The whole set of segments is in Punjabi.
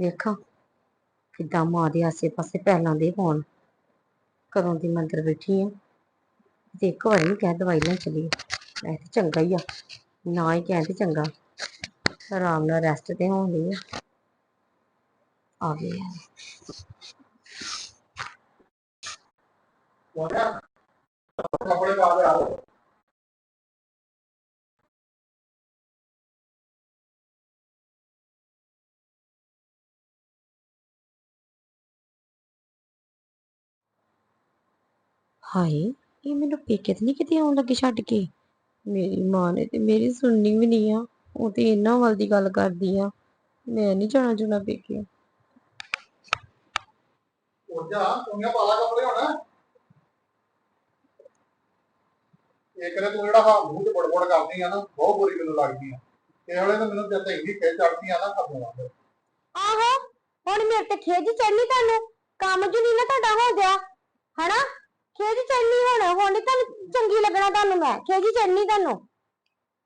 ਵੇਖਾਂ ਕਿੱਦਾਂ ਮਾਂ ਦੇ ਆਸੇ-ਪਾਸੇ ਪਹਿਲਾਂ ਦੇ ਹੋਣ। ਕਦੋਂ ਦੀ ਮੈਂ ਬੈਠੀ ਆ ਤੇ ਇੱਕ ਵਾਰੀ ਨੀ ਕਹਿ ਦਵਾਈ ਲੈਣ ਚਲੀ ਇਹ ਤੇ ਚੰਗਾ ਹੀ ਆ, ਨਾ ਹੀ ਕਹਿ ਤੇ ਚੰਗਾ। ਆਰਾਮ ਨਾਲ ਰੈਸਟ ਤੇ ਹੋਣ ਲਈ ਆ। ਗਈ ਆ। ਕੱਪੜੇ ਪਾ ਕੇ ਆ ਹਾਏ ਇਹ ਮੈਨੂੰ ਪੇਕੇ ਤੇ ਨਹੀਂ ਕਿਤੇ ਆਉਣ ਲੱਗੇ ਛੱਡ ਕੇ? ਮੇਰੀ ਮਾਂ ਨੇ ਤੇ ਮੇਰੀ ਸੁਣਨੀ ਵੀ ਨਹੀਂ ਆ। ਉਹ ਤੇ ਇਹਨਾਂ ਵੱਲ ਦੀ ਗੱਲ ਕਰਦੀ ਆ। ਮੈਂ ਨਹੀਂ ਜਾਣਾ ਜੁਣਾ ਪੇਕੇ। ਉੱਠ ਜਾ ਤੂੰ ਪਾਲਾ ਕੱਪੜੇ ਹੁਣ। ਇਹ ਕਰੇ ਤੂੰ ਜਿਹੜਾ ਹਾਂ ਮੂੰਹ ਤੇ ਬੜਬੜ ਕਰਦੀ ਆ ਨਾ ਬਹੁਤ ਬੁਰੀ ਮੈਨੂੰ ਲੱਗਦੀ ਆ। ਇਹ ਵੇਲੇ ਤਾਂ ਮੈਨੂੰ ਜਦ ਇੰਨੀ ਖੇਚ ਚੜਦੀ ਆ ਨਾ ਆ ਆਹੋ ਹੁਣ ਮੇਰੇ ਤੇ ਖੇਜ ਚੜਨੀ ਤੁਹਾਨੂੰ। ਕੰਮ ਜੂ ਨਹੀਂ ਨਾ ਤੁਹਾਡਾ ਹੋ ਗਿਆ ਹਨਾ? ਖੇਜ ਚੜਨੀ ਹੁਣ ਹੁਣ ਨੀ ਤੁਹਾਨੂੰ ਚੰਗੀ ਲੱਗਣਾ ਤੁਹਾਨੂੰ ਮੈਂ ਖੇਜ ਚੜਨੀ ਤੁਹਾਨੂੰ।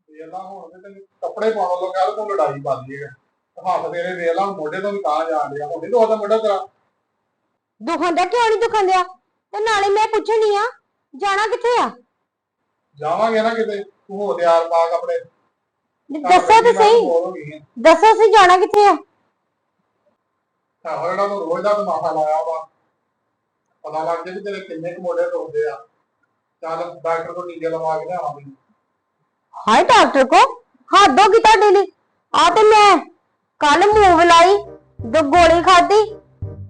ਇਹ ਨਾ ਹੁਣ ਤੇ ਤੈਨੂੰ ਕੱਪੜੇ ਪਾਉਣ ਲੱਗਾ ਤੂੰ ਲੜਾਈ ਪਾਦੀ ਹੈ। ਹੱਥ ਤੇਰੇ ਵੇਖ ਲਾ ਮੋਢੇ ਤੋਂ ਵੀ ਤਾਂ ਜਾਣ ਡਿਆ। ਹੁਣ ਤੋਂ ਉਹਦਾ ਮੋਢਾ ਤੇਰਾ? ਦੁਖਣ ਦਾ ਕਿਉਂ ਨਹੀਂ ਦੁਖਣ ਦਿਆ? ਤੇ ਨਾਲੇ ਮੈਂ ਪੁੱਛਣੀ ਆ ਜਾਣਾ ਕਿੱਥੇ ਆ? ਜਾਵਾਂਗੇ ਨਾ ਕਿਤੇ ਤੂੰ ਹੋ ਤਿਆਰ ਪਾ ਕੱਪੜੇ। ਦੱਸੋ ਤੇ ਸਹੀ ਦੱਸੋ ਸਹੀ ਜਾਣਾ ਕਿੱਥੇ ਆ? ਆਹੋ ਜਿਹੜਾ ਤੂੰ ਰੋਜ਼ ਦਾ ਤਮਾਸ਼ਾ ਲਾਇਆ ਵਾ ਪਤਾ ਲੱਗ ਜੇ ਵੀ ਤੇਰੇ ਕਿੰਨੇ ਕੁ ਮੋਢੇ ਦੁਖਦੇ ਆ। ਚੱਲ ਡਾਕਟਰ ਕੋਲ ਟੀਕੇ ਲਵਾ ਕੇ ਲਿਆਵਾਂਗੇ। ਹਾਏ ਡਾਕਟਰ ਕੋ ਹੱਦ ਹੋ ਗਈ ਤੁਹਾਡੇ ਲਈ। ਆ ਤੇ ਮੈਂ ਕੱਲ ਮੂਵ ਲਾਈ ਦੋ ਗੋਲੀ ਖਾਧੀ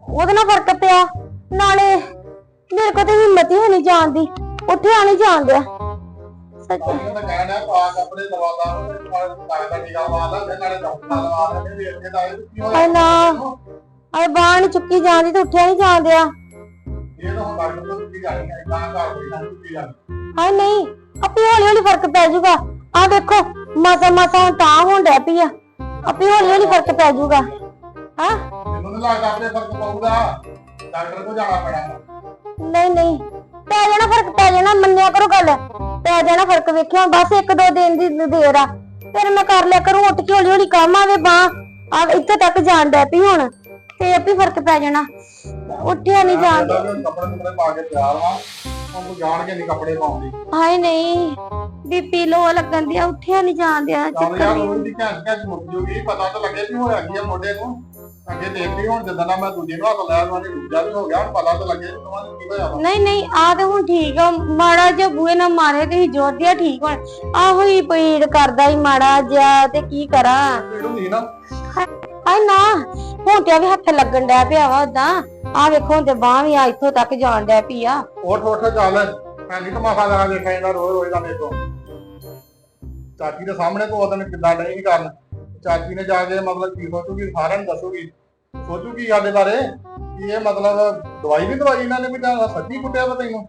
ਉਹਦੇ ਨਾਲ ਫ਼ਰਕ ਪਿਆ। ਨਾਲੇ ਮੇਰੇ ਕੋਲ ਤੇ ਹਿੰਮਤ ਹੀ ਨਹੀਂ ਜਾਣ ਦੀ ਉੱਠਿਆ ਨਹੀਂ ਜਾਣ ਦਿਆ। ਸੱਚ। ਤਾਂ ਕਹਿਣਾ ਪਾ ਕੱਪੜੇ ਦਵਾਦਾ ਨਾਲੇ ਦਾ ਟੀਕਾ ਲਵਾ ਲਾ ਤੇ ਨਾਲੇ ਡਾਕਟਰ ਲਵਾ ਲੈ ਤੇ ਇੱਥੇ ਦਾ ਇਹ ਕੀ ਹੋਇਆ। ਹਾਏ ਨਾ ਹਾਏ ਨੀ ਚੁੱਕੀ ਜਾਂਦੀ ਤੇ ਉੱਠਿਆ ਨਹੀਂ ਜਾਣ ਦਿਆ। ਇਹ ਤਾਂ ਹੁਣ ਡਾਕਟਰ ਤੋਂ ਕੀ ਜਾਣੀ ਹੈ। ਘਰ ਜਾਣੀ ਨਹੀਂ ਆਪੇ ਹੌਲੀ ਹੌਲੀ ਫ਼ਰਕ ਪੈ ਜਾਊਗਾ। ਆ ਦੇਖੋ ਮਾਸਾ ਮਾਸਾ ਹੁਣ ਤਾਂ ਹੋਣ ਡੈ ਪਈ ਆ। ਆਪੇ ਹੌਲੀ ਹੌਲੀ ਫ਼ਰਕ ਪੈ ਜਾਊਗਾ। ਹਾਂ? ਮੈਨੂੰ ਨਹੀਂ ਲੱਗਦਾ ਆਪਣੇ ਫ਼ਰਕ ਪਊਗਾ। ਡਾਕਟਰ ਕੋਲ ਜਾਣਾ ਪੈਣਾ। ਨਹੀਂ ਨਹੀਂ ਪੈ ਜਾਣਾ ਫ਼ਰਕ ਪੈ ਜਾਣਾ ਮੰਨਿਆ ਕਰੋ ਗੱਲ। ਪੈ ਜਾਣਾ ਫ਼ਰਕ ਵੇਖਿਓ ਬਸ ਇੱਕ ਦੋ ਦਿਨ ਦੀ ਦੇਰ ਆ। ਫਿਰ ਮੈਂ ਕਰ ਲਿਆ ਕਰੂੰ ਉੱਠ ਕੇ ਹੌਲੀ ਹੌਲੀ ਕੰਮ ਆਵੇ ਬਾਹ। ਆ ਇੱਥੇ ਤੱਕ ਜਾਣ ਡੈ ਪਈ ਹੁਣ ਤੇ ਆਪੇ ਫ਼ਰਕ ਪੈ ਜਾਣਾ। ਉੱਠਿਆ ਨਹੀਂ ਤਾਂ ਕੱਪੜੇ ਕੁਪੜੇ ਪਾ ਕੇ ਤਿਆਰ ਵਾਂ। ਤੂੰ ਜਾਣ ਕੇ ਨਹੀਂ ਕੱਪੜੇ ਪਾਉਂਦੀ। ਹਾਏ ਨਹੀਂ ਬੀਪੀ ਲੋ ਲੱਗਣ ਦਿਆ ਉੱਠਿਆ ਨਹੀਂ ਜਾਣ ਦਿਆ ਚੱਲ ਚੱਕਰ ਯਾਰ ਨਹੀਂ ਉਹ ਦੀ ਘੈਂਟ ਘੈਂਟ ਮੁੱਕ ਜੂਗੀ ਪਤਾ ਤਾਂ ਲੱਗੇ ਵੀ ਹੋਇਆ ਕੀ ਆ ਮੁੰਡੇ ਨੂੰ। ਅੱਗੇ ਦੇਖਦੀ ਹੁਣ ਜਦੋਂ ਦਾ ਮੈਂ ਦੂਜੇ ਨੂੰ ਹੱਥ ਲਾਇਆ ਤੁਹਾਨੂੰ ਦੂਜਾ ਵੀ ਹੋ ਗਿਆ ਹੁਣ ਪਤਾ ਤਾਂ ਲੱਗੇ ਤੁਹਾਨੂੰ ਕੀ ਹੋਇਆ ਵਾ। ਨਹੀਂ ਨਹੀਂ ਆ ਤੇ ਹੁਣ ਠੀਕ ਆ ਮਾੜਾ ਜਿਹਾ ਬੂਏ ਨਾ ਮਾਰੇ ਤੇ ਜੋਰ ਦਿਆ ਠੀਕ ਹੋਣ। ਆਹੋ ਹੀ ਪੀੜ ਕਰਦਾ ਹੀ ਮਾੜਾ ਜਿਹਾ ਤੇ ਕੀ ਕਰਾਂ? ਪੀੜ ਹੁੰਦੀ ਨਾ। ਹਾਏ ਨਾ, ਹੁਣ ਤੇ ਵੀ ਹੱਥ ਲੱਗਣ ਡਿਆ ਪਿਆ ਵਾ ਉਦਾਂ ਆ ਵੇਖੋ ਤੇ ਬਾਹ ਵੀ ਆ, ਇੱਥੋਂ ਤੱਕ ਜਾਣ ਡਿਆ ਪਈ ਆ। ਉੱਠ ਉੱਠ, ਚੱਲ। ਮੈਂ ਨਹੀਂ ਤਮਾਸ਼ਾ ਲਗਾ ਦੇਖਿਆ ਜਾਂਦਾ ਰੋਜ਼ ਰੋਜ਼ ਦਾ ਮੇਰੇ ਤੋਂ। ਚਾਚੀ ਦੇ ਸਾਹਮਣੇ ਤੋਂ ਉਹਦਨ ਕਿੱਦਾਂ ਨਹੀਂ ਕਰਨ। ਚਾਚੀ ਨੇ ਜਾ ਕੇ ਮਤਲਬ ਕੀ ਸੋਚੂਗੀ, ਸਾਰਿਆਂ ਨੂੰ ਦੱਸੂਗੀ। ਸੋਚੂਗੀ ਸਾਡੇ ਬਾਰੇ ਕਿ ਇਹ ਮਤਲਬ ਦਵਾਈ ਵੀ ਦਵਾਈ ਇਹਨਾਂ ਨੇ ਵੀ ਤਾਂ ਸੱਚੀ ਕੁੱਟਿਆ ਵਾ ਤੈਨੂੰ?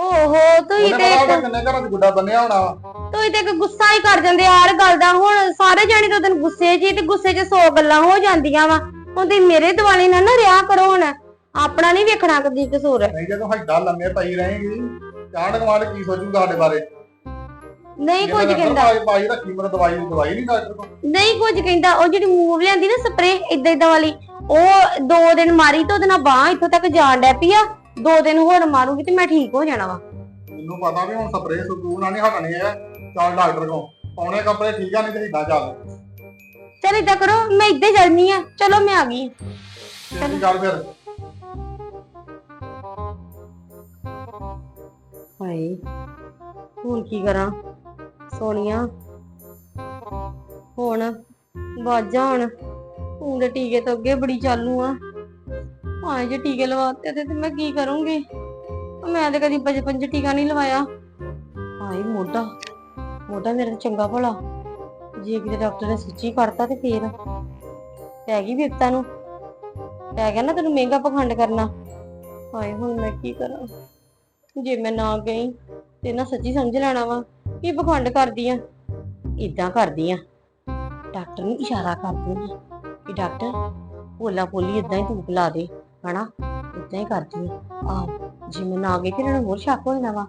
ਓਹੋ ਤੁਸੀਂ ਉਹਨੇ ਤੇ ਪਤਾ ਉਹਦਾ ਕਿੰਨੇ ਘਰਾਂ 'ਚ ਗੁੱਡਾ ਬੰਨਿਆ ਹੋਣਾ? ਵਾ ਤੁਸੀਂ ਤੇ ਇੱਕ ਗੁੱਸਾ ਹੀ ਕਰ ਜਾਂਦੇ ਆ ਹਰ ਗੱਲ ਦਾ। ਹੁਣ ਸਾਰੇ ਜਾਣੇ ਤਾਂ ਤੈਨੂੰ ਗੁੱਸੇ 'ਚ ਹੀ ਤੇ ਗੁੱਸੇ 'ਚ 100 ਗੱਲਾਂ ਹੋ ਜਾਂਦੀਆਂ ਵਾ। ਹੁਣ ਤੇ ਮੇਰੇ ਦਿਵਾਲੇ ਨਾ ਨਾ ਰਿਆ ਕਰੋ ਹੁਣ। ਆਪਣਾ ਨਹੀਂ ਵੇਖਣਾ ਕਦੀ ਕਸੂਰ। ਨਹੀਂ ਜੇ ਤੂੰ ਹੱਡਾ ਲੰਮੇ ਪਈ ਰਹੇਂਗੀ ਚਾਂਡ ਕਮਾਂਡ ਕੀ ਸੋਚੂਗਾ ਸਾਡੇ ਬਾਰੇ? ਨਹੀਂ ਕੁਝ ਕਹਿੰਦਾ। ਪਾਈ ਰੱਖੀ ਮਤਲਬ ਦਵਾਈ ਦਵਾਈ ਨਹੀਂ ਡਾਕਟਰ ਕੋਲ। ਨਹੀਂ ਕੁਝ ਕਹਿੰਦਾ। ਉਹ ਜਿਹੜੀ ਮੂਵ ਲਿਆਂਦੀ ਨਾ ਸਪਰੇ ਇਦਾਂ ਇਦਾਂ ਵਾਲੀ ਉਹ ਦੋ ਦਿਨ ਮਾਰੀ ਤੇ ਉਹਦੇ ਨਾਲ ਬਾਹ ਇੱਥੋਂ ਤੱਕ ਜਾਣ ਡੈ ਪਈ ਆ। ਦੋ ਦਿਨ ਹੋਰ ਮਾਰੂਗੀ ਤੇ ਮੈਂ ਠੀਕ ਹੋ ਜਾਣਾ ਵਾ। ਮੈਨੂੰ ਪਤਾ ਵੀ ਹੁਣ ਸਪਰੇਅ ਸਤੂਰ ਨਾਲ ਨਹੀਂ ਹਟਣੀ ਹੈ ਚੱਲ ਡਾਕਟਰ ਕੋਲ ਪਾਉਣੇ ਕੱਪੜੇ ਠੀਕ ਆ ਨਹੀਂ ਤੇ ਹਿੱਦਾਂ ਚੱਲ। ਚਲ ਇਦਾਂ ਕਰੋ ਮੈਂ ਇੱਥੇ ਚੱਲਨੀ ਆ। ਚਲੋ ਮੈਂ ਆ ਗਈ। ਛੇਤੀ ਚੱਲ ਫਿਰ। ਹਾਏ ਹੁਣ ਕੀ ਕਰਾਂ? ਸੋਨੀਆ ਹੁਣ ਬਾਜਾਂ ਹੁਣ ਹੁਣ ਦੇ ਟੀਕੇ ਤੋਂ ਅੱਗੇ ਬੜੀ ਚਾਲੂ ਆ। ਹਾਂ ਜੇ ਟੀਕੇ ਲਵਾਤੇ ਤੇ ਤੇ ਮੈਂ ਕੀ ਕਰੂੰਗੀ? ਮੈਂ ਤੇ ਕਦੀ ਬਚਪਨ ਚ ਟੀਕਾ ਨਹੀਂ ਲਵਾਇਆ। ਹਾਏ ਮੋਢਾ ਮੋਢਾ ਮੇਰਾ ਚੰਗਾ ਭਲਾ। ਜੇ ਕਿਤੇ ਡਾਕਟਰ ਨੇ ਸੱਚੀ ਕਰਤਾ ਤੇ ਫੇਰ। ਪੈ ਗਈ ਵਿਪਤਾ ਨੂੰ। ਪੈ ਗਿਆ ਨਾ ਤੈਨੂੰ ਮਹਿੰਗਾ ਪਖੰਡ ਕਰਨਾ। ਹਾਏ, ਹੁਣ ਮੈਂ ਕੀ ਕਰਾਂ? ਜੇ ਮੈਂ ਨਾ ਗਈ, ਤੇ ਨਾ ਸੱਚੀ ਸਮਝ ਲੈਣਾ ਵਾ ਕੀ ਪਖੰਡ ਕਰਦੀ ਆ। ਇਦਾਂ ਕਰਦੀ ਆ। ਡਾਕਟਰ ਨੂੰ ਇਸ਼ਾਰਾ ਕਰਦੀ ਆ ਕਿ ਡਾਕਟਰ ਭੋਲਾ ਪੋਲੀ ਇਦਾਂ ਹੀ ਧੂਪ ਲਾ ਦੇ। ਹਨਾ? ਇਦਾਂ ਹੀ ਕਰਦੀ ਆ। ਆਹ, ਜੇ ਮੈਂ ਨਾ ਗਈ ਤੇ ਇਹਨਾਂ ਨੂੰ ਹੋਰ ਸ਼ੱਕ ਹੋ ਜਾਣਾ ਵਾ।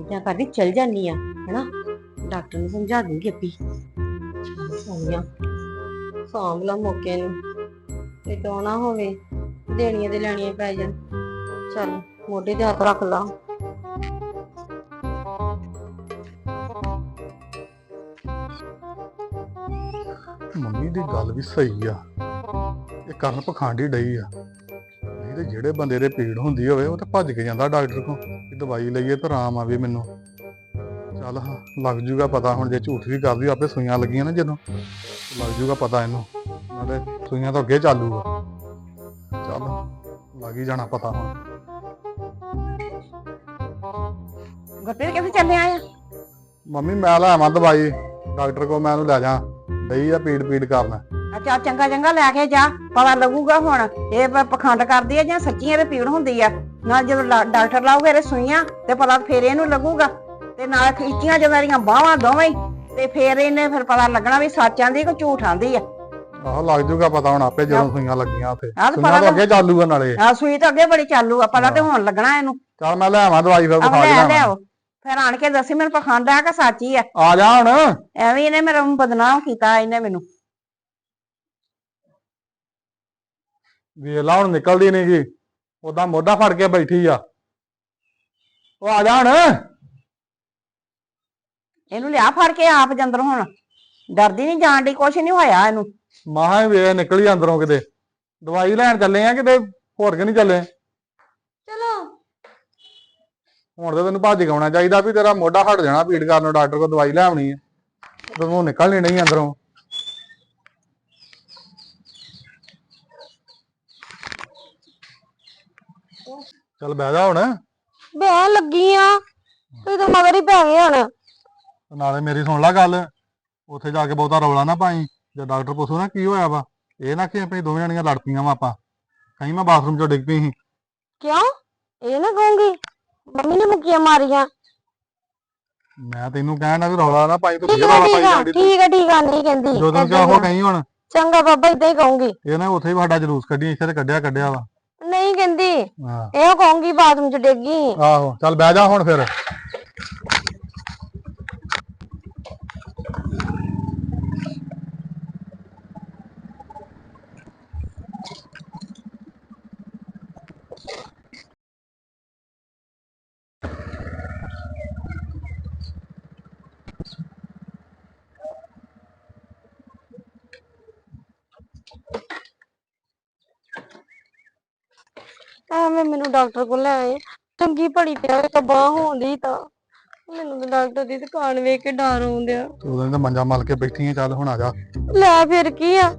ਇਦਾਂ ਕਰਦੀ, ਚਲ ਜਾਨੀ ਆ, ਹਨਾ? ਡਾਕਟਰ ਨੂੰ ਸਮਝਾ ਦੂੰਗੀ ਅੱਪੀ ਸੋਨੀਆ ਸਾਂਭਲਾ ਮੌਕੇ ਨੂੰ। ਤੇ ਤੋਂ ਹੋਵੇ, ਦੇਣੀਆਂ ਤੇ ਲੈਣੀਆਂ ਪੈ ਜਾਣ। ਚੱਲ, ਮੋਢੇ ਤੇ ਹੱਥ ਰੱਖ ਲਾ। ਮੰਮੀ ਦੀ ਗੱਲ ਵੀ ਸਹੀ ਆ। ਇਹ ਕਰਨ ਪਖੰਡੀ ਡਈ ਆ। ਤੇ ਜਿਹੜੇ ਬੰਦੇ ਦੇ ਪੀੜ ਹੁੰਦੀ ਹੋਵੇ ਉਹ ਤਾਂ ਭੱਜ ਕੇ ਜਾਂਦਾ ਡਾਕਟਰ ਕੋਲ। ਕਿ ਦਵਾਈ ਲਈਏ ਤਾਂ ਆਰਾਮ ਆਵੇ ਮੈਨੂੰ। ਚੱਲ ਹਾਂ ਲੱਗ ਜੂਗਾ ਪਤਾ ਹੁਣ ਜੇ ਝੂਠ ਵੀ ਕਰਦੀ ਆਪੇ ਸੂਈਆਂ ਲੱਗੀਆਂ ਨਾ ਜਦੋਂ। ਲੱਗ ਜੂਗਾ ਪਤਾ ਇਹਨੂੰ। ਨਾਲੇ ਸੂਈਆਂ ਤਾਂ ਅੱਗੇ ਚਾਲੂਗਾ। ਚੱਲ ਲੱਗ ਹੀ ਜਾਣਾ ਪਤਾ ਹੁਣ। ਗੁਰਪ੍ਰੀਤ ਕਿੱਥੇ ਚੱਲੇ ਆਇਆ ਮੰਮੀ ਮੈਂ ਲੈ ਆਵਾਂ ਦਵਾਈ। ਡਾਕਟਰ ਕੋਲ ਮੈਂ ਉਹਨੂੰ ਲੈ ਜਾ। ਡਈ ਆ ਪੀੜ ਪੀੜ ਕਰਨ। ਅੱਛਾ ਚੰਗਾ ਚੰਗਾ ਲੈ ਕੇ ਜਾ ਪਤਾ ਲੱਗੂਗਾ ਹੁਣ ਇਹ ਪ- ਪਖੰਡ ਕਰਦੀ ਆ ਜਾਂ ਸੱਚੀਆਂ ਇਹਦੇ ਪੀੜ ਹੁੰਦੀ ਆ? ਨਾਲ ਜਦੋਂ ਲਾ- ਡਾਕਟਰ ਲਾਊਗਾ ਇਹਦੇ ਸੂਈਆਂ ਤੇ ਪਤਾ ਫੇਰ ਇਹਨੂੰ ਲੱਗੂਗਾ ਤੇ ਨਾਲ ਖਿੱਚੀਆਂ ਜਦੋਂ ਇਹਦੀਆਂ ਬਾਹਾਂ ਦੋਵੇਂ ਹੀ, ਤੇ ਫੇਰ ਇਹਨੇ ਫਿਰ ਪਤਾ ਲੱਗਣਾ ਵੀ ਸੱਚ ਆਂਦੀ ਕਿ ਝੂਠ ਆਂਦੀ ਆ। ਆਹੋ ਲੱਗ ਜੂਗਾ ਪਤਾ ਹੁਣ ਆਪੇ ਜਦੋਂ ਸੂਈਆਂ ਲੱਗੀਆਂ ਉੱਥੇ। ਆਹ ਤਾਂ ਸੂਈਆਂ ਪਤਾ ਤਾਂ ਅੱਗੇ ਚਾਲੂਗਾ ਨਾਲੇ। ਆ ਸੂਈ ਤਾਂ ਅੱਗੇ ਬੜੀ ਚਾਲੂ ਆ ਪਤਾ ਤੇ ਹੁਣ ਲੱਗਣਾ ਇਹਨੂੰ। ਚੱਲ ਮੈਂ ਲੈ ਆਵਾਂ ਦਵਾਈ ਫਿਰ ਆਹ ਬੁਖਾਰ ਲੈ ਲਿਆਓ। ਫਿਰ ਆਣ ਕੇ ਦੱਸੀ ਮੈਨੂੰ ਪਖੰਡ ਆ ਕਿ ਸੱਚੀ ਆ। ਆ ਜਾ ਹੁਣ। ਐਵੇਂ ਇਹਨੇ ਮੇਰਾ ਬਦਨਾਮ ਕੀਤਾ ਇਹਨੇ ਮੈਨੂੰ। ਵੇਖ ਲਾ ਹੁਣ ਨਿਕਲਦੀ ਨੀ ਗੀ। ਉਦਾਂ ਮੋਢਾ ਫੜ ਕੇ ਬੈਠੀ ਆ। ਉਹ ਆ ਜਾ ਹੁਣ। ਇਹਨੂੰ ਲਿਆ ਫੜ ਕੇ ਆਪ ਜੰਦਰ ਹੁਣ। ਡਰਦੀ ਨਹੀਂ ਜਾਣ ਦੀ ਕੁਛ ਨਹੀਂ ਹੋਇਆ ਇਹਨੂੰ। ਮਾਹਾਂ ਵੇ ਨਿਕਲੀ ਅੰਦਰੋਂ ਕਿਤੇ। ਦਵਾਈ ਲੈਣ ਚੱਲੇ ਆ ਕਿਤੇ ਹੋਰ ਕਿ ਨਹੀਂ ਚੱਲੇ? ਚਲੋ। ਹੁਣ ਤਾਂ ਤੈਨੂੰ ਭੱਜ ਗਾਉਣਾ ਚਾਹੀਦਾ ਵੀ ਤੇਰਾ ਮੋਢਾ ਹਟ ਜਾਣਾ ਪੀੜ ਕਰਨ ਡਾਕਟਰ ਕੋਲ ਦਵਾਈ ਲੈ ਆਉਣੀ ਆ। ਤੈਨੂੰ ਨਿਕਲਣੀ ਨਹੀਂ ਅੰਦਰੋਂ। ਚੱਲ ਬਹਿ ਜਾ ਹੁਣ। ਬਹਿ ਲੱਗੀ ਆ। ਤੂੰ ਤਾਂ ਮਗਰ ਹੀ ਪੈ ਗਏ ਹੁਣ। ਨਾਲੇ ਮੇਰੀ ਸੁਣ ਲੈ ਗੱਲ। ਉੱਥੇ ਜਾ ਕੇ ਬਹੁਤਾ ਰੌਲਾ ਨਾ ਪਾਈ। ਜੇ ਡਾਕਟਰ ਪੁੱਛੂ ਨਾ ਕੀ ਹੋਇਆ ਵਾ। ਇਹ ਨਾ ਕਿ ਆਪਣੀ ਦੋਵੇਂ ਜਣੀਆਂ ਲੜ ਪਈਆਂ ਵਾ ਆਪਾਂ। ਕਹੀਂ ਮੈਂ ਬਾਥਰੂਮ ਚੋਂ ਡਿੱਗ ਪਈ ਸੀ। ਕਿਉਂ? ਇਹ ਨਾ ਕਹੂੰਗੀ ਮੰਮੀ ਨੇ ਮੁੱਕੀਆਂ ਮਾਰੀਆਂ। ਮੈਂ ਤੈਨੂੰ ਕਹਿਣਾ ਵੀ ਰੌਲਾ ਨਾ ਪਾਈ ਤੂੰ ਠੀਕ ਫੇਰ ਰੌਲਾ ਪਾਈ ਆ ਜਾਂਦੀ ਠੀਕ ਆ ਠੀਕ ਆ ਨਹੀਂ ਕਹਿੰਦੀ ਜਦੋਂ ਕਿਹਾ ਉਹ ਹੀ ਕਹੀਂ ਹੁਣ। ਚੰਗਾ ਬਾਬਾ ਇਦਾਂ ਹੀ ਕਹੂੰਗੀ। ਇਹ ਨਾ ਉੱਥੇ ਹੀ ਸਾਡਾ ਜਲੂਸ ਕੱਢੀ ਇੱਥੇ ਤੇ ਕੱਢਿਆ ਕੱਢਿਆ ਵਾ। ਕਹਿੰਦੀ? ਹਾਂ। ਇਹੋ ਕਹੂੰਗੀ ਬਾਥਰੂਮ ਚ ਡੇਗੀ ਆਹੋ ਚੱਲ ਬਹਿ ਜਾ ਹੁਣ ਫਿਰ। ਐਵੇਂ ਮੈਨੂੰ ਡਾਕਟਰ ਕੋਲ ਲੈ ਆਏ। ਚੰਗੀ ਭਲੀ ਤੇ ਆਵੇ ਤਾਂ ਬਾਹ ਹੋਂਦੀ ਤਾਂ। ਮੈਨੂੰ ਤਾਂ ਡਾਕਟਰ ਦੀ ਦੁਕਾਨ ਵੇਖ ਕੇ ਡਰ ਆਉਂਦਿਆ ਤੂੰ ਉਹਦੇ ਮੰਜਾ ਮਲ ਕੇ ਬੈਠੀ ਆ ਚੱਲ ਹੁਣ ਆ ਜਾ। ਲੈ ਫਿਰ ਕੀ ਆ?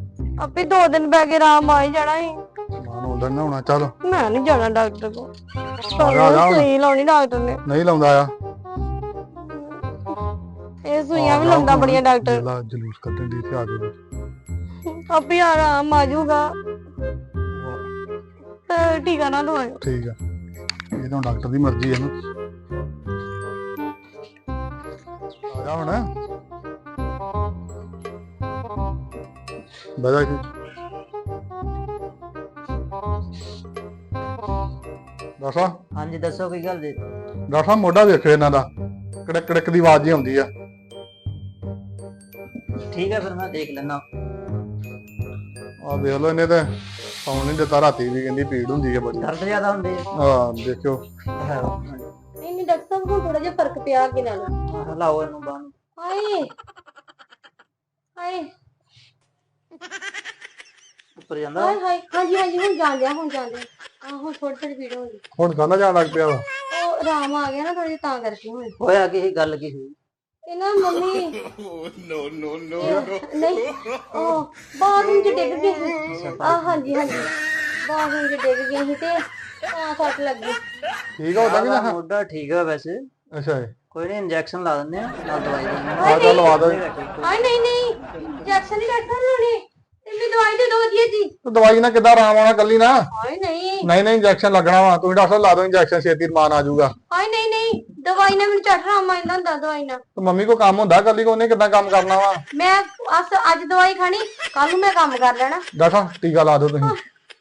ਆਪੇ ਦੋ ਦਿਨ ਬੈ ਕੇ ਆਰਾਮ ਆ ਹੀ ਜਾਣਾ ਸੀ। ਮਾਂ ਨੂੰ ਉਲਣ ਨਾ ਹੋਣਾ ਚੱਲ। ਮੈਂ ਨਹੀਂ ਜਾਣਾ ਡਾਕਟਰ ਕੋਲ। ਆ ਜਾ, ਹੁਣ। ਸੂਈ ਲਾਉਣੀ ਡਾਕਟਰ ਨੇ। ਨਹੀਂ ਲਾਉਂਦਾ ਆ। ਇਹ ਸੂਈਆਂ ਵੀ ਲਾਉਂਦਾ ਹੁਣ। ਬੜੀਆਂ ਡਾਕਟਰ। ਵੇਲਾ ਜਲੂਸ ਕੱਢਣ ਦੀ ਇੱਥੇ ਆ ਗਈ ਆਪੇ ਆਰਾਮ ਆ ਜਾਊਗਾ। ਤੇ ਟੀਕਾ ਨਾ ਲਵਾਇਓ ਠੀਕ ਆ। ਇਹ ਤਾਂ ਡਾਕਟਰ ਦੀ ਮਰਜ਼ੀ ਹੈ ਨਾ। ਆ ਜਾ ਹੁਣ। ਬੈਠਾ ਕਿ ਡਾਕਟਰ ਸਾਹਿਬ, ਹਾਂਜੀ ਦੱਸੋ ਕੀ ਗੱਲ ਜੀ? ਡਾਕਟਰ ਸਾਹਿਬ ਮੋਢਾ ਵੇਖੋ ਇਹਨਾਂ ਦਾ। ਕੜਕ ਕੜਕ ਦੀ ਆਵਾਜ਼ ਜੀ ਆਉਂਦੀ ਆ। ਠੀਕ ਹੈ ਫਿਰ ਮੈਂ ਦੇਖ ਲੈਣਾ ਆ ਵੇਖ ਲਓ ਇਹਨੇ ਤੇ। ਸੌਣ ਨਹੀਂ ਦਿੱਤਾ ਰਾਤੀ ਵੀ ਕਹਿੰਦੀ ਪੀੜ ਹੁੰਦੀ ਹੈ ਬੜੀ। ਦਰਦ ਜ਼ਿਆਦਾ ਹੁੰਦੇ ਆ। ਦੇਖਿਓ। ਆ ਨਹੀਂ ਨਹੀਂ ਡਾਕਟਰ ਸਾਹਿਬ ਕੋਲ ਥੋੜਾ ਜਿਹਾ ਫ਼ਰਕ ਪਿਆ ਅੱਗੇ ਨਾਲ। ਹਲਾਓ ਇਹਨੂੰ ਬਾਹਰ। ਨੂੰ। ਹਾਏ ਹਾਏ। ਉੱਪਰ ਜਾਂਦਾ। ਹਾਏ ਹਾਏ। ਹਾਂਜੀ ਹਾਂਜੀ ਹੁਣ ਜਾਣ ਲਿਆ ਹੁਣ ਜਾਣ ਲਿਆ ਆਹ ਹੁਣ ਥੋੜੀ ਥੋੜੀ ਪੀੜ ਹੋ ਗਈ ਹੁਣ ਕਾਹਦਾ ਜਾਣ ਲੱਗ ਪਿਆ ਵਾ? ਉਹ ਆਰਾਮ ਆ ਗਿਆ ਨਾ ਥੋੜੀ ਤਾਂ ਕਰਕੇ ਹੁਣ। ਹੋਇਆ ਕੀ ਸੀ, ਗੱਲ ਕੀ ਹੋਈ ਨਾ ਮੰਮੀ ਨੋ ਨੋ ਨੋ ਨਹੀਂ ਉਹ ਬਾਥਰੂਮ ਚ ਡਿੱਗ ਗਈ ਸੀ। ਆ ਹਾਂਜੀ ਹਾਂਜੀ। ਬਾਥਰੂਮ ਚ ਡਿੱਗ ਗਈ ਸੀ ਤੇ ਤਾਂ ਸੱਟ ਲੱਗੀ। ਠੀਕ ਆ ਉਹਦਾ ਕਿ ਨਾ? ਮੋਢਾ ਠੀਕ ਹੈ ਵੈਸੇ। ਅੱਛਾ ਜੀ। ਕੋਈ ਨਹੀਂ ਇੰਜੈਕਸ਼ਨ ਲਾ ਦਿੰਦੇ ਆ। ਨਾਲ ਦਵਾਈ ਦੇ ਦਿੰਦੇ ਆ। ਜਾ ਲਵਾ ਦੋ ਹਾਏ ਨਹੀਂ ਨਹੀਂ। ਇੰਜੈਕਸ਼ਨ ਨਹੀਂ ਤੇ ਮੈਨੂੰ ਦਵਾਈ ਦੇ ਦਿਓ ਵਧੀਆ ਜੀ। ਤੂੰ ਦਵਾਈ ਨਾਲ ਕਿੱਦਾਂ ਆਰਾਮ ਆਉਣਾ ਕੱਲੀ ਨਾ? ਹਾਏ ਨਹੀਂ। ਨਹੀਂ ਨਹੀਂ ਇੰਜੈਕਸ਼ਨ ਲੱਗਣਾ ਵਾ। ਤੁਸੀਂ ਡਾਕਟਰ ਲਾ ਦਿਓ ਇੰਜੈਕਸ਼ਨ ਛੇਤੀ ਰਮਾਨ ਆ ਜਾਊਗਾ। ਹਾਏ ਨਹੀਂ ਨਹੀਂ। ਦਵਾਈ ਨਾਲ ਮੈਨੂੰ ਝੱਟ ਆਰਾਮ ਆ ਜਾਂਦਾ ਹੁੰਦਾ ਦਵਾਈ ਨਾਲ। ਤੇ ਮੰਮੀ ਕੋ ਕੰਮ ਹੁੰਦਾ ਕੱਲੀ ਕੋ ਉਹਨੇ ਕਿੱਦਾਂ ਕੰਮ ਕਰਨਾ ਵਾ? ਮੈਂ ਅਸ ਅੱਜ ਦਵਾਈ ਖਾਣੀ ਕੱਲ ਨੂੰ ਮੈਂ ਕੰਮ ਕਰ ਲੈਣਾ। ਡਾਕਟਰ ਟੀਕਾ ਲਾ ਦਿਓ ਤੁਸੀਂ।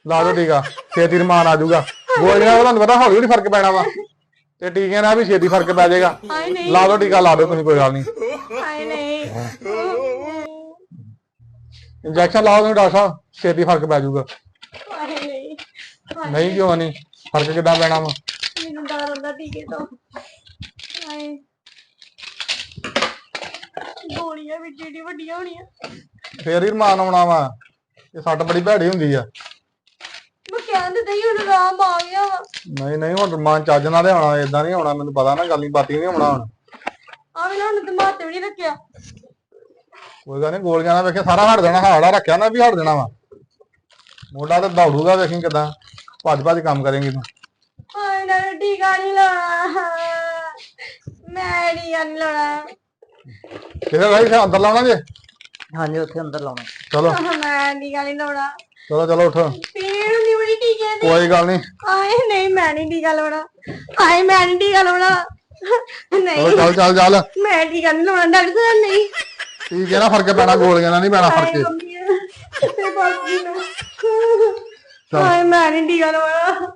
ਲਾ ਦਿਓ ਟੀਕਾ। ਛੇਤੀ ਰਮਾਨ ਆ ਜਾਊਗਾ। ਗੋਲੀਆਂ ਨਾਲ ਤੁਹਾਨੂੰ ਪਤਾ ਹੌਲੀ ਹੌਲੀ ਫ਼ਰਕ ਪੈਣਾ ਵਾ। ਤੇ ਟੀਕਿਆਂ ਨਾਲ ਵੀ ਛੇਤੀ ਫ਼ਰਕ ਪੈ ਜਾਏਗਾ। ਹਾਏ ਨਹੀਂ। ਲਾ ਦਿਓ ਟੀਕਾ ਲਾ ਦਿਓ ਤੁਸੀਂ ਕੋਈ ਗੱਲ ਨਹੀਂ। ਹਾਏ ਨਹੀਂ। ਇੰਜੈਕਸ਼ਨ ਲਾਓ ਤੁਸੀਂ ਡਾਕਟਰ ਸਾਹਿਬ ਛੇਤੀ ਫ਼ਰਕ ਪੈ ਜਾਊਗਾ। ਨਹੀਂ ਕਿਉਂ ਨਹੀਂ ਫ਼ਰਕ ਕਿੱਦਾਂ ਪੈਣਾ ਵਾ? ਮੈਨੂੰ ਡਰ ਹੁੰਦਾ ਟੀਕੇ ਤੋਂ। ਹਾਏ ਗੋਲੀਆਂ ਵੀ ਜਿਹੜੀ ਵੱਡੀਆਂ ਹੋਣੀਆਂ। ਫੇਰ ਹੀ ਰਮਾਨ ਆਉਣਾ ਵਾ ਇਹ ਸੱਟ ਬੜੀ ਭੈੜੀ ਹੁੰਦੀ ਆ। ਮੈਂ ਕਹਿੰਦੇ ਤੇ ਹੁਣ ਆਰਾਮ ਆ ਗਿਆ ਵਾ। ਨਹੀਂ ਨਹੀਂ ਹੁਣ ਰਮਾਨ ਚੱਜ ਨਾਲ ਹੀ ਆਉਣਾ ਇਦਾਂ ਨਹੀਂ ਆਉਣਾ ਮੈਨੂੰ ਪਤਾ ਨਾ ਗੱਲ ਨਹੀਂ ਬਾਤੀ ਨਹੀਂ ਆਉਣਾ ਹੁਣ। ਆ ਵੀ ਹੁਣ ਦਿਮਾਗ ਤੇ ਵੀ ਨਹੀਂ ਰੱਖਿਆ। ਕੋਈ ਗੱਲ ਨਹੀਂ ਗੋਲੀਆਂ ਨਾਲ ਵੇਖੇ ਸਾਰਾ ਹਟ ਜਾਣਾ ਹਾੜਾ ਰੱਖਿਆ ਨਾ ਵੀ ਹਟ ਜਾਣਾ ਵਾ। ਮੋਢਾ ਤੇ ਦੌੜੂਗਾ ਵੇਖੀ ਕਿਦਾਂ ਭੱਜ ਭੱਜ ਕੰਮ ਕਰੇਂਗੀ ਤੂੰ। ਹਾਏ ਨਾ ਟੀਕਾ ਨਹੀਂ ਲਾਉਣਾ। ਮੈਂ ਟੀਕਾ ਨਹੀਂ ਲਾਉਣਾ। ਕਿਹਦੇ ਭਾਈ ਅੰਦਰ ਲਾਉਣਾ ਜੇ? ਹਾਂਜੀ ਉੱਥੇ ਅੰਦਰ ਲਾਉਣਾ। ਚਲੋ। ਮੈਂ ਟੀਕਾ ਨਹੀਂ ਲਾਉਣਾ। ਚਲੋ ਚਲੋ ਉੱਠੋ। ਪੀੜ ਹੁੰਦੀ ਬੜੀ ਟੀਕੇ ਦੀ ਕੋਈ ਗੱਲ ਨਹੀਂ ਆਏ ਨਹੀਂ ਮੈਂ ਨਹੀਂ ਟੀਕਾ ਲਾਉਣਾ। ਆਏ ਮੈਂ ਨਹੀਂ ਟੀਕਾ ਲਾਉਣਾ। ਨਹੀਂ ਚੱਲ ਚੱਲ ਚੱਲ। ਮੈਂ ਟੀਕਾ ਨਹੀਂ ਲਾਉਣਾ ਡਾਕਟਰ ਸਾਹਿਬ ਨਹੀਂ। ਠੀਕ ਹੈ ਨਾ ਫ਼ਰਕ ਪੈਣਾ ਗੋਲੀਆਂ ਨਾਲ ਨਹੀਂ ਪੈਣਾ ਹਾਏ ਫ਼ਰਕ ਮੰਮੀ ਤੇ ਬਾਕੀ ਨੂੰ। ਹਾਏ ਮੈਂ ਨਹੀਂ ਟੀਕਾ ਲਾਉਣਾ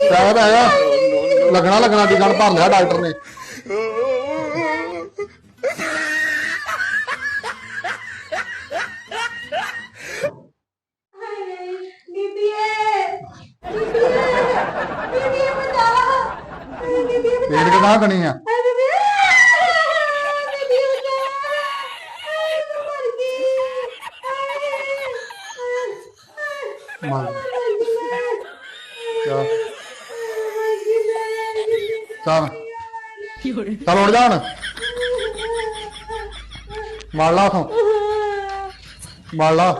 ਸਾਹਿਬ ਆਇਆ ਲੱਗਣਾ ਲੱਗਣਾ ਟੀਕਾ ਭਰ ਲਿਆ ਡਾਕਟਰ ਨੇ। ਹਾਏ ਬੀਬੀਏ ਬੀਬੀਏ ਬੀਬੀਏ ਬਤਾ ਹਾਏ ਬੀਬੀਏ ਬਤਾ ਪੇਟ ਕਿਦਾਂ ਕਣੀ ਆ ਹਾਏ ਬੀਬੀਏ ਬੀਬੀਏ ਬਤਾ ਹਾਏ ਤੂੰ ਮਰ ਗਈ ਹਾਏ ਮਰ ਗਈ। ਮਰ ਗਈ ਮੈਂ ਚੱਲ ਮਰ ਗਈ ਮੈਂ ਚੱਲ ਜਾਣ। ਮਾਰ ਲਾ ਉਥੋਂ। ਮਾਰ ਲਾ।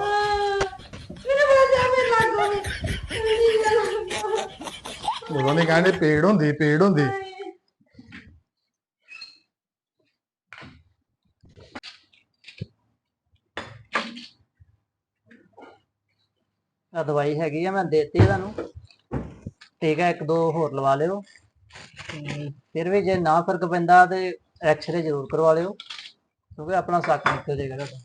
ਉਦੋਂ ਨਹੀਂ ਕਹਿੰਦੇ ਪੇੜ ਹੁੰਦੀ ਪੇੜ ਹੁੰਦੀ। ਆ ਦਵਾਈ ਹੈਗੀ ਆ, ਮੈਂ ਦੇਤੀ ਤੁਹਾਨੂੰ। ਠੀਕ ਟੀਕਾ ਇੱਕ ਦੋ ਹੋਰ ਲਵਾ ਲਿਓ। ਤੇ ਫਿਰ ਵੀ ਜੇ ਨਾ ਫ਼ਰਕ ਪੈਂਦਾ ਤੇ ਐਕਸ-ਰੇ ਜ਼ਰੂਰ ਕਰਵਾ ਲਿਓ ਕਿਉਂਕਿ ਆਪਣਾ ਸੱਕ ਨਿਕਲ ਜਾਏਗਾ ਤੁਹਾਡਾ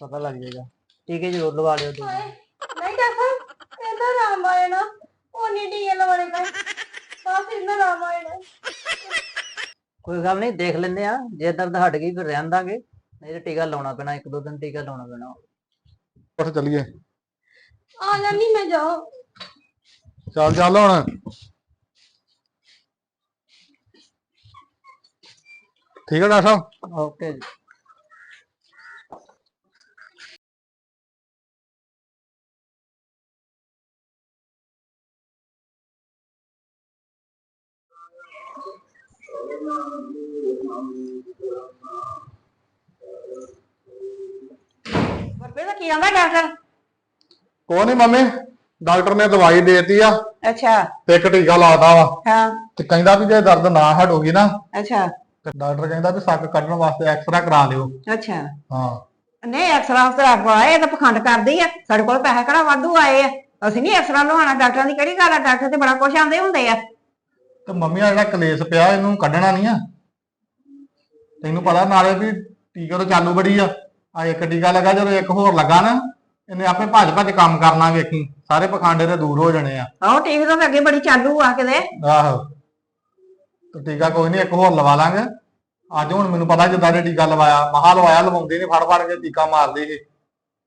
ਪਤਾ ਲੱਗ ਜਾਏਗਾ। ਟੀਕੇ ਜ਼ਰੂਰ ਲਵਾ ਲਿਓ ਦੋ ਨਹੀਂ ਡਾਕਟਰ ਇਹਦਾ ਰਾਮ ਆਇਆ ਨਾ ਉਹ ਨਹੀਂ ਡੀਏ ਲਵਾਣੇ ਪਏ ਬਸ ਇਹਦਾ ਰਾਮ ਆਇਆ ਨਾ ਕੋਈ ਗੱਲ ਨਹੀਂ ਦੇਖ ਲੈਂਦੇ ਆ ਜੇ ਦਰਦ ਹਟ ਗਈ ਫਿਰ ਰਹਿਣ ਦਾਂਗੇ। ਨਹੀਂ ਤੇ ਟੀਕਾ ਲਾਉਣਾ ਪੈਣਾ ਇੱਕ ਦੋ ਦਿਨ ਟੀਕਾ ਲਾਉਣਾ ਪੈਣਾ। ਉੱਠ ਚੱਲੀਏ। ਆ ਜਾਨੀ ਮੈਂ ਜਾਓ। ਚੱਲ ਚੱਲ ਹੁਣ। ਠੀਕ ਹੈ ਡਾਕਟਰ ਸਾਹਿਬ? ਓਕੇ ਜੀ। ਦਾ ਕੀ ਆਂਦਾ ਡਾਕਟਰ? ਕੋਈ ਨਹੀਂ ਮੰਮੀ ਡਾਕਟਰ ਨੇ ਦਵਾਈ ਦੇਤੀ ਆ। ਅੱਛਾ। ਤੇ ਇੱਕ ਟੀਕਾ ਲਾਤਾ ਵਾ। ਹਾਂ। ਤੇ ਕਹਿੰਦਾ ਵੀ ਜੇ ਦਰਦ ਨਾ ਹਟੂਗੀ ਨਾ ਅੱਛਾ। ਤੇ ਡਾਕਟਰ ਕਹਿੰਦਾ ਵੀ ਸੱਕ ਕੱਢਣ ਵਾਸਤੇ ਐਕਸਰਾ ਕਰਾ ਲਿਓ। ਅੱਛਾ। ਹਾਂ। ਨਹੀਂ ਐਕਸਰਾ ਉਸਰਾ ਕਰਵਾਏ ਇਹ ਤਾਂ ਪਖੰਡ ਕਰਦੀ ਆ। ਸਾਡੇ ਕੋਲ ਪੈਸੇ ਕਿਹੜਾ ਵਾਧੂ ਆਏ ਆ। ਅਸੀਂ ਨਹੀਂ ਐਕਸਰਾ ਲਵਾਉਣਾ ਡਾਕਟਰਾਂ ਦੀ ਕਿਹੜੀ ਗੱਲ ਆ? ਡਾਕਟਰ ਤੇ ਬੜਾ ਕੁਛ ਆਂਦੇ ਹੁੰਦੇ ਆ। ਤੇ ਮੰਮੀ ਆ ਜਿਹੜਾ ਕਲੇਸ਼ ਪਿਆ ਇਹਨੂੰ ਕੱਢਣਾ ਨਹੀਂ ਆ। ਤੈਨੂੰ ਪਤਾ ਨਾਲੇ ਵੀ ਟੀਕਾ ਤਾਂ ਚਾਲੂ ਬੜੀ ਆ। ਆ ਇੱਕ ਟੀਕਾ ਲੱਗਾ ਜਦੋਂ ਇੱਕ ਹੋਰ ਲੱਗਾ ਨਾ ਇਹਨੇ ਆਪੇ ਭੱਜ ਭੱਜ ਕੰਮ ਕਰਨਾ ਵੇਖੀ। ਸਾਰੇ ਪਖਾਂਡੇ ਤੇ ਦੂਰ ਹੋ ਜਾਣੇ ਆ। ਆਹੋ ਟੀਵੀ ਤਾਂ ਅੱਗੇ ਬੜੀ ਚਾਲੂ ਆ ਕਿਤੇ। ਆਹੋ। ਤੇ ਟੀਕਾ ਕੋਈ ਨਹੀਂ ਇੱਕ ਹੋਰ ਲਵਾ ਲਾਂਗੇ। ਅੱਜ ਹੁਣ ਮੈਨੂੰ ਪਤਾ ਜਿੱਦਾਂ ਦੇ ਟੀਕਾ ਲਵਾਇਆ ਮਹਾ ਲਵਾਇਆ ਲਵਾਉਂਦੇ ਨੇ ਫੜ ਫੜ ਕੇ ਟੀਕਾ ਮਾਰਦੇ ਸੀ।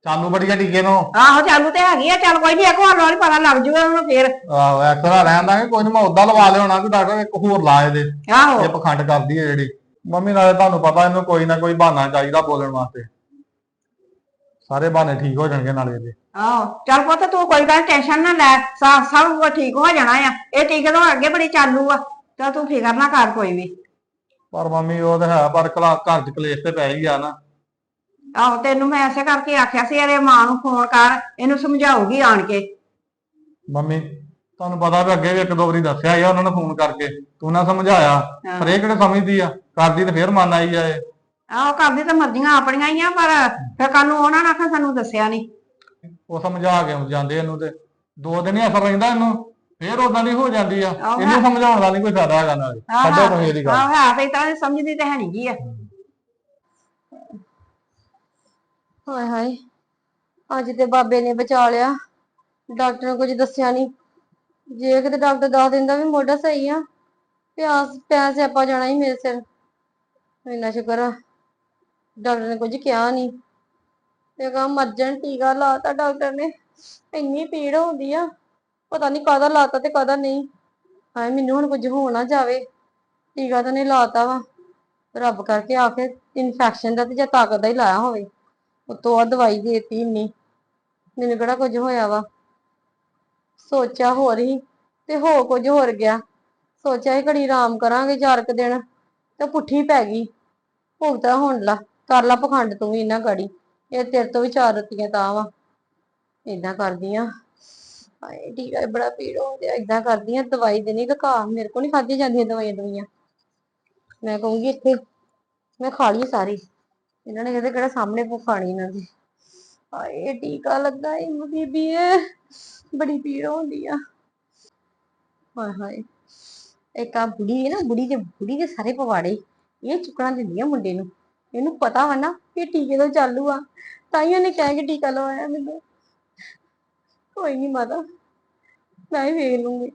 ਚਾਲੂ ਬੜੀ ਆ ਟੀਕੇ ਨੂੰ। ਆਹੋ ਚਾਲੂ ਤੇ ਹੈਗੀ ਆ ਚੱਲ ਕੋਈ ਨਹੀਂ ਇੱਕ ਹੋਰ ਵਾਲੀ ਪਤਾ ਲੱਗ ਜੂਗਾ ਉਹਨੂੰ ਫੇਰ। ਆਹੋ ਐਕਸਰਾ ਰਹਿਣ ਦਾਂਗੇ ਕੋਈ ਨਹੀਂ ਮੈਂ ਉਦਾਂ ਲਵਾ ਲਿਆਉਣਾ ਕਿ ਡਾਕਟਰ ਇੱਕ ਹੋਰ ਲਾ ਇਹਦੇ। ਆਹੋ। ਇਹ ਪਖੰਡ ਕਰਦੀ ਹੈ ਜਿਹੜੀ। ਮੰਮੀ ਨਾਲੇ ਤੁਹਾਨੂੰ ਪਤਾ ਇਹਨੂੰ ਕੋਈ ਨਾ ਕੋਈ ਬਹਾਨਾ ਚਾਹੀਦਾ ਬੋਲਣ ਵਾਸਤੇ। ਸਾਰੇ ਬਹਾਨੇ ਠੀਕ ਹੋ ਜਾਣਗੇ ਨਾਲੇ ਇਹਦੇ। ਆਹੋ ਚੱਲ ਪੁੱਤ ਤੂੰ ਕੋਈ ਗੱਲ ਟੈਨਸ਼ਨ ਨਾ ਲੈ ਸਭ ਸਭ ਠੀਕ ਹੋ ਜਾਣਾ ਆ। ਇਹ ਟੀਕੇ ਤਾਂ ਅੱਗੇ ਬੜੀ ਚਾਲੂ ਆ। ਤਾਂ ਤੂੰ ਫਿਕਰ ਨਾ ਕਰ ਕੋਈ ਵੀ। ਪਰ ਮੰਮੀ ਉਹ ਤਾਂ ਹੈ ਪਰ ਕਲਾ ਘਰ ਚ ਕਲੇਸ਼ ਤੇ ਪੈ ਹੀ ਗਿਆ ਨਾ। ਆਹੋ ਤੈਨੂੰ ਮੈਂ ਐਸੇ ਕਰਕੇ ਆਖਿਆ ਸੀ ਇਹਦੇ ਮਾਂ ਨੂੰ ਫੋਨ ਕਰ ਇਹਨੂੰ ਸਮਝਾਉਗੀ ਆਣ ਕੇ। ਮੰਮੀ ਤੁਹਾਨੂੰ ਪਤਾ ਵੀ ਅੱਗੇ ਵੀ ਇੱਕ ਦੋ ਵਾਰੀ ਦੱਸਿਆ ਹੀ ਆ ਉਹਨਾਂ ਨੂੰ ਫੋਨ ਕਰਕੇ। ਤੂੰ ਨਾ ਸਮਝਾਇਆ। ਪਰ ਇਹ ਕਿਹੜੇ ਸਮਝਦੀ ਆ? ਕਰਦੀ ਤੇ ਫੇਰ ਮੰਨ ਆਈ ਆ ਇਹ। ਆਹੋ ਕਰਦੀ ਤਾਂ ਮਰਜ਼ੀਆਂ ਆਪਣੀਆਂ ਹੀ ਆ ਪਰ ਫਿਰ ਕੱਲ ਨੂੰ ਉਹਨਾਂ ਨੇ ਆਖਿਆ ਸਾਨੂੰ ਦੱਸਿਆ ਨਹੀਂ ਉਹ ਸਮਝਾ ਕੇ ਜਾਂਦੇ ਇਹਨੂੰ ਤੇ। ਦੋ ਦਿਨ ਹੀ ਅਸਰ ਰਹਿੰਦਾ ਇਹਨੂੰ। ਫੇਰ ਉਦਾਂ ਦੀ ਹੋ ਜਾਂਦੀ ਆ। ਆਹੋ। ਇਹਨੂੰ ਸਮਝਾਉਣ ਦਾ ਨਹੀਂ ਕੋਈ ਫਾਇਦਾ ਹੈਗਾ ਨਾਲ। ਛੱਡੋ ਤੁਸੀਂ ਇਹਦੀ ਗੱਲ ਆਹੋ ਹੈ ਤੇ ਤਾਂ ਸਮਝਦੀ ਤੇ ਹੈ ਨਹੀਂ ਗੀ ਆ। ਹਾਏ ਹਾਏ ਅੱਜ ਤੇ ਬਾਬੇ ਨੇ ਬਚਾ ਲਿਆ। ਡਾਕਟਰ ਨੇ ਕੁਝ ਦੱਸਿਆ ਨਹੀਂ ਜੇ ਕਿਤੇ ਡਾਕਟਰ ਦੱਸ ਦਿੰਦਾ ਵੀ ਮੋਢਾ ਸਹੀ ਆ ਪਿਆਸ ਪੈਸੇ ਆਪਾਂ ਜਾਣਾ ਹੀ ਮੇਰੇ ਸਿਰ। ਇੰਨਾ ਸ਼ੁਕਰ ਆ। ਡਾਕਟਰ ਨੇ ਕੁਝ ਕਿਹਾ ਨਹੀਂ ਤੇ ਕਹਾ ਮਰ ਜਾਣ ਟੀਕਾ ਲਾਤਾ ਡਾਕਟਰ ਨੇ। ਇੰਨੀ ਪੀੜ ਹੁੰਦੀ ਆ। ਪਤਾ ਨਹੀਂ ਕਾਹਦਾ ਲਾਤਾ ਤੇ ਕਾਹਦਾ ਨਹੀਂ। ਹਾਏ, ਮੈਨੂੰ ਹੁਣ ਕੁਝ ਹੋ ਨਾ ਜਾਵੇ। ਟੀਕਾ ਤਾਂ ਨਹੀਂ ਲਾਤਾ ਵਾ। ਰੱਬ ਕਰਕੇ ਆ ਕੇ ਇਨਫੈਕਸ਼ਨ ਦਾ ਤੇ ਜਾਂ ਤਾਕਤ ਦਾ ਹੀ ਲਾਇਆ ਹੋਵੇ। ਉਤੋਂ ਆ ਦਵਾਈ ਦੇਤੀ ਇੰਨੀ। ਮੈਨੂੰ ਕਿਹੜਾ ਕੁਝ ਹੋਇਆ ਵਾ। ਸੋਚਿਆ ਹੋਰ ਹੀ ਤੇ ਹੋ ਕੁਝ ਹੋਰ ਗਿਆ। ਸੋਚਿਆ ਸੀ ਘੜੀ ਆਰਾਮ ਕਰਾਂਗੇ ਚਾਰ ਕੁ ਦਿਨ। ਤੇ ਪੁੱਠੀ ਪੈ ਗਈ। ਭੁਗਤਾ ਹੁਣ ਲਾ, ਕਰ ਲਾ ਪਖੰਡ ਤੂੰ ਵੀ ਇਹਨਾਂ ਗਾੜੀ। ਇਹ ਤੇਰੇ ਤੋਂ ਵੀ ਚਾਰ ਰੁਪਈਆ ਤਾਂ ਵਾ। ਏਦਾਂ ਕਰਦੀ ਆ। ਹਾਏ ਟੀਕਾ ਬੜਾ ਪੀੜ ਹੋ ਗਿਆ, ਏਦਾਂ ਕਰਦੀ ਆ, ਦਵਾਈ ਦੇਣੀ ਲਕਾ ਮੇਰੇ ਕੋਲ ਨਹੀਂ ਖਾਧੀ ਜਾਂਦੀਆਂ ਦਵਾਈਆਂ ਦਵਾਈਆਂ ਮੈਂ ਕਹੂੰਗੀ ਇੱਥੇ, ਮੈਂ ਖਾ ਲਈ ਸਾਰੀ। ਇਹਨਾਂ ਨੇ ਕਹਿੰਦੇ ਕਿਹੜਾ ਸਾਹਮਣੇ ਖਾਣੀ ਇਹਨਾਂ ਦੀ। ਹਾਏ ਟੀਕਾ ਲੱਗਾ ਈ ਬੀਬੀ ਏ ਬੜੀ ਪੀੜ ਹੁੰਦੀ ਆ। ਹਾਏ ਹਾਏ। ਇੱਕ ਆ ਬੁੜੀ ਹੈ ਨਾ, ਬੁੜੀ ਦੇ ਬੁੜੀ ਦੇ ਸਾਰੇ ਪਵਾੜੇ, ਇਹ ਚੁੱਕਣਾ ਦਿੰਦੀ ਆ ਮੁੰਡੇ ਨੂੰ। ਇਹਨੂੰ ਪਤਾ ਵਾ ਨਾ ਕਿ ਟੀਕੇ ਤੋਂ ਚਾਲੂ ਆ। ਤਾਂ ਹੀ ਉਹਨੇ ਕਹਿ ਕੇ ਟੀਕਾ ਲਵਾਇਆ ਮੈਨੂੰ। ਕੋਈ ਨਹੀਂ ਮਾਤਾ ਮੈਂ ਵੀ ਵੇਖ ਲੂੰਗੀ।